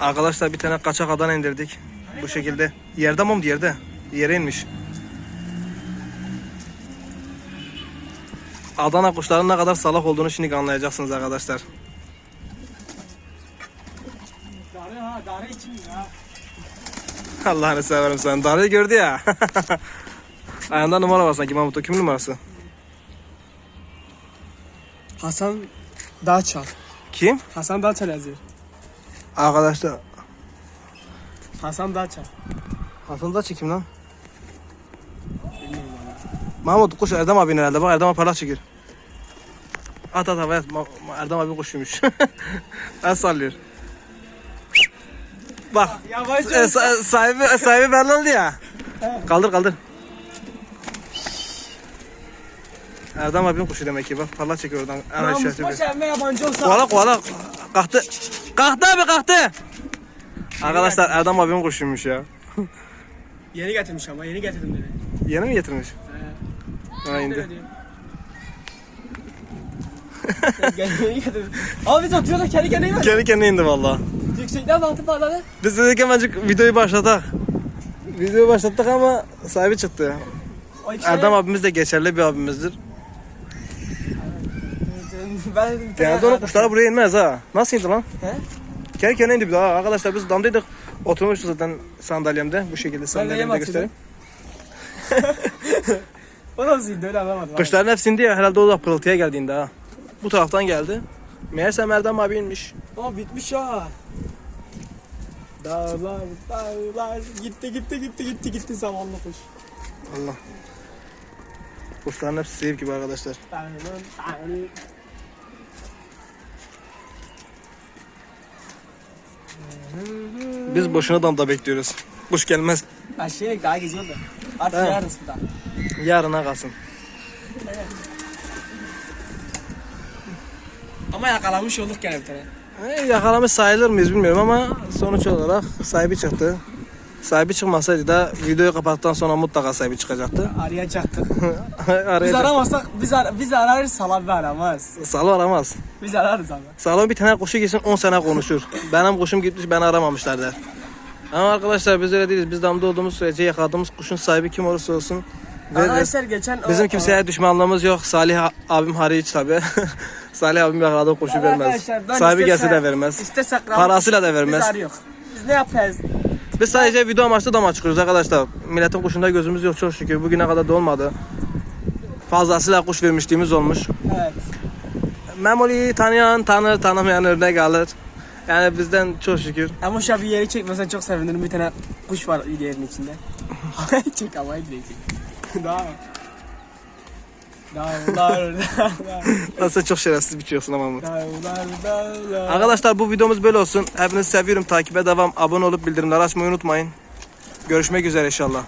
Arkadaşlar bir tane kaçak Adana indirdik. Bu şekilde. Yerde mum yerde. Yere inmiş. Adana kuşların ne kadar salak olduğunu şimdi anlayacaksınız arkadaşlar. Darı ha, darı için ya. Allah'ını severim sen. Darıyı gördü ya. Ayağında numara var sanki Mahmut. O kimin numarası? Hasan Dağçal. Kim? Hasan Dağçal yazıyor. Arkadaşlar. Hasan Dağçal. Hasan da kim lan? Mahmut kuş Erdem abinin herhalde. Bak Erdem abi parlak çekiyor. At at havaya Erdem abi kuşuymuş. El sallıyor. Bak. Yavaş e, sa- sahibi sahibi belli oldu ya. Kaldır kaldır. Erdem abinin kuşu demek ki bak parlak çekiyor oradan. En aşağı çekiyor. baş emme yabancı olsa. Kovala kovala. Kalktı. Kalktı abi kalktı. Arkadaşlar Erdem abinin kuşuymuş ya. Yeni getirmiş ama yeni getirdim dedi. Yeni mi getirmiş? He. Ha indi. Yeni getirdim. Abi biz atıyorduk kendi kendine mi? Kendi kendine indi valla. Yüksekten baktı patladı. Biz dedik hemencik videoyu başlatak. Videoyu başlattık ama sahibi çıktı. O Erdem abimiz de geçerli bir abimizdir. Ben dedim Genelde onun kuşları buraya inmez ha. Nasıl indi lan? He? Kendi kendine indi bir daha. Arkadaşlar biz damdaydık. Oturmuştuk zaten sandalyemde. Bu şekilde sandalyemde yem göstereyim. O nasıl indi öyle anlamadım. Kuşların hepsi indi ya. Herhalde o da pırıltıya geldiğinde ha. Bu taraftan geldi. Meğerse Erdem abi inmiş. Aa bitmiş ha. Dağlar dağlar gitti gitti gitti gitti gitti zamanlı kuş. Allah. Kuşların hepsi seyir gibi arkadaşlar. Dağlar dağlar. Biz boşuna damda bekliyoruz. Kuş gelmez. Aşağıya daha geziyor da. Artık yarın daha. Yarına kalsın. Ama yakalamış olduk gene bir tane. E, yakalamış sayılır mıyız bilmiyorum ama sonuç olarak sahibi çıktı. Sahibi çıkmasaydı da videoyu kapattıktan sonra mutlaka sahibi çıkacaktı. Arayacaktık. Biz Araya aramazsak biz, ar biz ararız salam bir aramaz. Salo aramaz. Biz ararız ama. Salon bir tane kuşu gitsin 10 sene konuşur. Benim kuşum gitmiş beni aramamışlar der. Ama arkadaşlar biz öyle değiliz. Biz damda olduğumuz sürece yakaladığımız kuşun sahibi kim olursa olsun. Arkadaşlar geçen o- Bizim kimseye düşmanlığımız yok. Salih abim hariç tabi. Salih abim yakaladığı kuşu o- vermez. Sahibi gelse istese- de vermez. İstesek Parasıyla da Biz vermez. arıyoruz. Biz ne yapacağız? Biz sadece video amaçlı dama çıkıyoruz arkadaşlar. Milletin kuşunda gözümüz yok çok şükür. Bugüne kadar da olmadı. Fazlasıyla kuş vermişliğimiz olmuş. Evet. Memoli'yi tanıyan tanır, tanımayan örnek alır. Yani bizden çok şükür. Ama şu an bir yeri çekmesen çok sevinirim. Bir tane kuş var yerin içinde. çek havayı direkt çek. Daha. Dağlar, dağlar, Nasıl çok şerefsiz biçiyorsun ama Mahmut. dağlar, dağlar. Arkadaşlar bu videomuz böyle olsun. Hepinizi seviyorum. Takibe devam. Abone olup bildirimleri açmayı unutmayın. Görüşmek üzere inşallah.